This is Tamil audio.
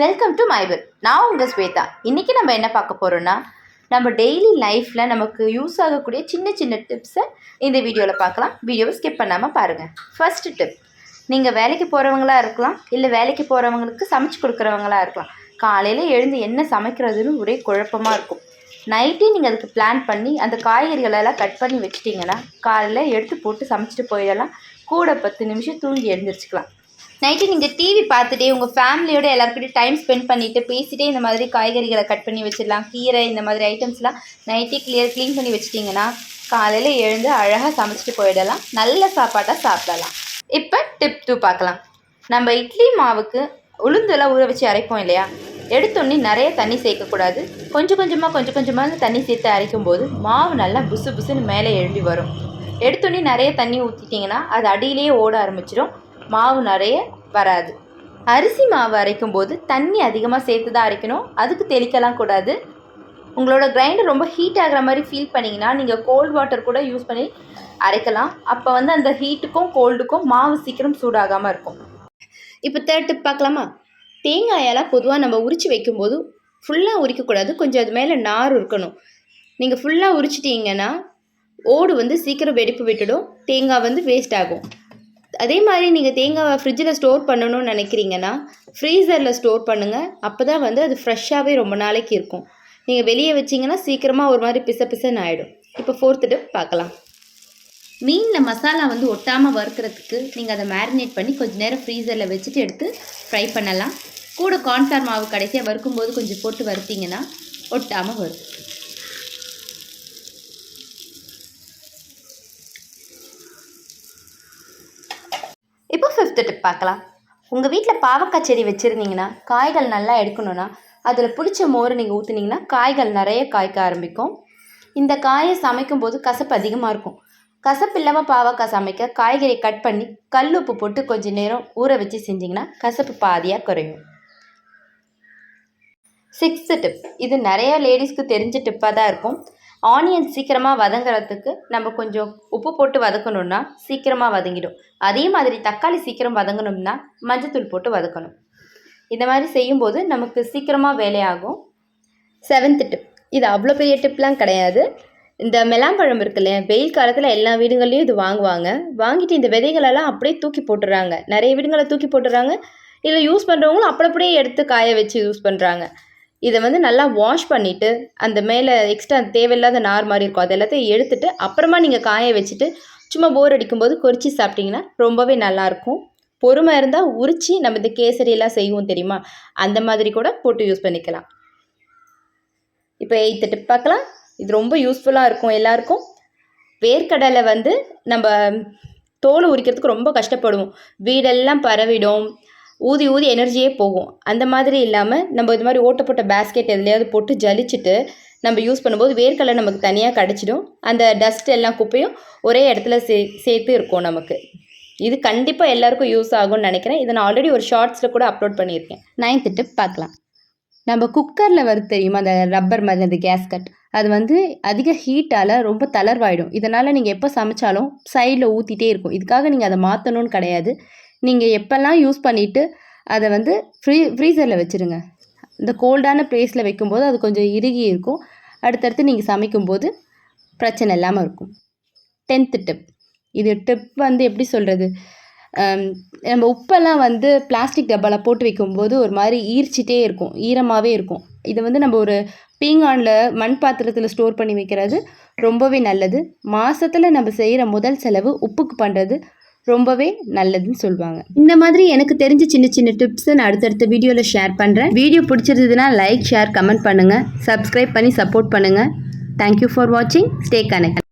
வெல்கம் டு மைபிள் நான் உங்கள் ஸ்வேதா. இன்றைக்கி நம்ம என்ன பார்க்க போகிறோன்னா நம்ம டெய்லி லைஃப்பில் நமக்கு யூஸ் ஆகக்கூடிய சின்ன சின்ன டிப்ஸை இந்த வீடியோவில் பார்க்கலாம். வீடியோவை ஸ்கிப் பண்ணாமல் பாருங்கள் ஃபஸ்ட்டு டிப் நீங்கள் வேலைக்கு போகிறவங்களா இருக்கலாம் இல்லை வேலைக்கு போகிறவங்களுக்கு சமைச்சு கொடுக்குறவங்களா இருக்கலாம். காலையில் எழுந்து என்ன சமைக்கிறதுன்னு ஒரே குழப்பமாக இருக்கும். நைட்டே நீங்கள் அதுக்கு பிளான் பண்ணி அந்த காய்கறிகளெல்லாம் கட் பண்ணி வச்சிட்டிங்கன்னா காலையில் எடுத்து போட்டு சமைச்சிட்டு போயிடலாம். கூட பத்து நிமிஷம் தூங்கி எழுந்திரிச்சிக்கலாம். நைட்டு நீங்கள் டிவி பார்த்துட்டே உங்கள் ஃபேமிலியோட எல்லாருக்கிட்டையும் டைம் ஸ்பெண்ட் பண்ணிவிட்டு பேசிகிட்டே இந்த மாதிரி காய்கறிகளை கட் பண்ணி வச்சிடலாம். கீரை இந்த மாதிரி ஐட்டம்ஸ்லாம் நைட்டே கிளியர் க்ளீன் பண்ணி வச்சிட்டிங்கன்னா காலையில் எழுந்து அழகாக சமைச்சிட்டு போயிடலாம். நல்ல சாப்பாட்டாக சாப்பிடலாம். இப்போ டிப் டூ பார்க்கலாம். நம்ம இட்லி மாவுக்கு உளுந்தெல்லாம் ஊற வச்சு அரைப்போம் இல்லையா? எடுத்தோடனே நிறைய தண்ணி சேர்க்கக்கூடாது. கொஞ்சம் கொஞ்சமாக கொஞ்சம் கொஞ்சமாக தண்ணி சேர்த்து அரைக்கும் போது மாவு நல்லா புசு புசுன்னு மேலே எழும்பி வரும். எடுத்தோடனே நிறைய தண்ணி ஊற்றிட்டிங்கன்னா அது அடியிலேயே ஓட ஆரம்பிச்சிடும் மாவு நிறைய வராது. அரிசி மாவு அரைக்கும் போது தண்ணி அதிகமாக சேர்த்து தான் அரைக்கணும். அதுக்கு தெளிக்கலாம் கூடாது. உங்களோட கிரைண்டர் ரொம்ப ஹீட் ஆகிற மாதிரி ஃபீல் பண்ணிங்கன்னா நீங்கள் கோல்ட் வாட்டர் கூட யூஸ் பண்ணி அரைக்கலாம். அப்போ வந்து அந்த ஹீட்டுக்கும் கோல்டுக்கும் மாவு சீக்கிரம் சூடாகாமல் இருக்கும். இப்போ தேர்ட் டிப் பார்க்கலாமா? தேங்காயெல்லாம் பொதுவாக நம்ம உரித்து வைக்கும்போது ஃபுல்லாக உரிக்கக்கூடாது. கொஞ்சம் அது மேலே நார் இருக்கணும். நீங்கள் ஃபுல்லாக உரிச்சிட்டிங்கன்னா ஓடு வந்து சீக்கிரம் வெடிப்பு விட்டுடும். தேங்காய் வந்து வேஸ்ட் ஆகும். அதே மாதிரி நீங்கள் தேங்காவை ஃப்ரிட்ஜில் ஸ்டோர் பண்ணணும்னு நினைக்கிறீங்கன்னா ஃப்ரீசரில் ஸ்டோர் பண்ணுங்கள் அப்போ தான் வந்து அது ஃப்ரெஷ்ஷாகவே ரொம்ப நாளைக்கு இருக்கும். நீங்கள் வெளியே வச்சிங்கன்னா சீக்கிரமாக ஒரு மாதிரி பிச பிசன்னு ஆகிடும் இப்போ ஃபோர்த்து டிப் பார்க்கலாம். மீனில் மசாலா வந்து ஒட்டாமல் வறுக்கிறதுக்கு நீங்கள் அதை மேரினேட் பண்ணி கொஞ்சம் நேரம் ஃப்ரீசரில் வச்சுட்டு எடுத்து ஃப்ரை பண்ணலாம். கூட கார்ன்ஃப்ளவர் மாவு கடைசியாக வறுக்கும்போது கொஞ்சம் போட்டு வறுத்திங்கன்னா ஒட்டாமல் வரும் இப்போ ஃபிஃப்த்து டிப் பார்க்கலாம். உங்கள் வீட்டில் பாவக்காய் செடி வச்சுருந்தீங்கன்னா காய்கள் நல்லா எடுக்கணும்னா அதில் பிடிச்ச மோர் நீங்கள் ஊற்றுனீங்கன்னா காய்கள் நிறைய காய்க்க ஆரம்பிக்கும். இந்த காயை சமைக்கும் போது கசப்பு அதிகமாக இருக்கும். கசப்பு இல்லாமல் பாவக்காய் சமைக்க காய்கறி கட் பண்ணி கல் உப்பு போட்டு கொஞ்சம் நேரம் ஊற வச்சு செஞ்சிங்கன்னா கசப்பு பாதியாக குறையும். சிக்ஸ்த்து டிப் இது நிறைய லேடிஸ்க்கு தெரிஞ்ச டிப்பாக தான் இருக்கும். ஆனியன் சீக்கிரமாக வதங்குறதுக்கு நம்ம கொஞ்சம் உப்பு போட்டு வதக்கணும்னா சீக்கிரமாக வதங்கிடும். அதே மாதிரி தக்காளி சீக்கிரம் வதங்கணும்னா மஞ்சத்தூள் போட்டு வதக்கணும். இந்த மாதிரி செய்யும்போது நமக்கு சீக்கிரமாக வேலையாகும். செவன்த் டிப் இது அவ்வளோ பெரிய டிப்லாம் கிடையாது. இந்த மெலாம்பழம் இருக்கு இல்லையா வெயில் காலத்தில் எல்லா வீடுகள்லையும் இது வாங்குவாங்க. வாங்கிட்டு இந்த விதைகளெல்லாம் அப்படியே தூக்கி போட்டுடுறாங்க நிறைய வீடுகளை தூக்கி போட்டுடுறாங்க இதில் யூஸ் பண்ணுறவங்களும் அப்படி அப்படியே எடுத்து காய வச்சு யூஸ் பண்ணுறாங்க இதை வந்து நல்லா வாஷ் பண்ணிவிட்டு அந்த மேலே எக்ஸ்ட்ரா தேவையில்லாத நார் மாதிரி இருக்கும். அது எல்லாத்தையும் எடுத்துட்டு அப்புறமா நீங்கள் காய வச்சுட்டு சும்மா போர் அடிக்கும்போது கொறிச்சி சாப்பிட்டிங்கன்னா ரொம்பவே நல்லாயிருக்கும் பொறுமை இருந்தால் உரித்து நம்ம இந்த கேசரியெல்லாம் செய்வோம் தெரியுமா? அந்த மாதிரி கூட போட்டு யூஸ் பண்ணிக்கலாம். இப்போ எயித்து டிப் பார்க்கலாம். இது ரொம்ப யூஸ்ஃபுல்லாக இருக்கும் எல்லாருக்கும். வேர்க்கடலை வந்து நம்ம தோல் உரிக்கிறதுக்கு ரொம்ப கஷ்டப்படுவோம். வீடெல்லாம் பரவிடும். ஊதி ஊதி எனர்ஜியே போகும். அந்த மாதிரி இல்லாமல் நம்ம இது மாதிரி ஓட்டப்பட்ட பேஸ்கெட் எதுலையாவது போட்டு ஜலிச்சுட்டு நம்ம யூஸ் பண்ணும்போது வேர்க்கடலை நமக்கு தனியாக கிடச்சிடும். அந்த டஸ்ட் எல்லாம் குப்பையும் ஒரே இடத்துல சே சேர்த்து இருக்கும் நமக்கு. இது கண்டிப்பாக எல்லாருக்கும் யூஸ் ஆகும்னு நினைக்கிறேன். இதை நான் ஆல்ரெடி ஒரு ஷார்ட்ஸில் கூட அப்லோட் பண்ணியிருக்கேன். நைன்த் டிப் பார்க்கலாம். நம்ம குக்கரில் வருது தெரியுமா? அந்த ரப்பர் மாதிரி அந்த கேஸ்கட் அது வந்து அதிக ஹீட்டால் ரொம்ப தளர்வாயிடும். இதனால் நீங்கள் எப்போ சமைச்சாலும் சைடில் ஊற்றிட்டே இருக்கும். இதுக்காக நீங்கள் அதை மாற்றணும்னு கிடையாது. நீங்கள் எப்போல்லாம் யூஸ் பண்ணிவிட்டு அதை வந்து ஃப்ரீ ஃப்ரீசரில் வச்சுருங்க. இந்த கோல்டான ப்ளேஸில் வைக்கும்போது அது கொஞ்சம் இறுகி இருக்கும். அடுத்தடுத்து நீங்கள் சமைக்கும்போது பிரச்சனை இல்லாமல் இருக்கும். டென்த்து டிப் இது டிப் வந்து எப்படி சொல்கிறது நம்ம உப்பெல்லாம் வந்து பிளாஸ்டிக் டப்பாவில் போட்டு வைக்கும்போது ஒரு மாதிரி ஈர்ச்சிட்டே இருக்கும். ஈரமாகவே இருக்கும். இதை வந்து நம்ம ஒரு பீங்கானில் மண் பாத்திரத்தில் ஸ்டோர் பண்ணி வைக்கிறது ரொம்பவே நல்லது. மாதத்தில் நம்ம செய்கிற முதல் செலவு உப்புக்கு பண்ணுறது ரொம்பவே நல்லதுன்னு சொல்லுவாங்க. இந்த மாதிரி எனக்கு தெரிஞ்ச சின்ன சின்ன டிப்ஸை நான் அடுத்தடுத்த வீடியோவில் ஷேர் பண்ணுறேன் வீடியோ பிடிச்சிருந்ததுன்னா லைக் ஷேர் கமெண்ட் பண்ணுங்கள் சப்ஸ்கிரைப் பண்ணி சப்போர்ட் பண்ணுங்கள் தேங்க்யூ ஃபார் வாட்சிங் ஸ்டே கனெக்ட்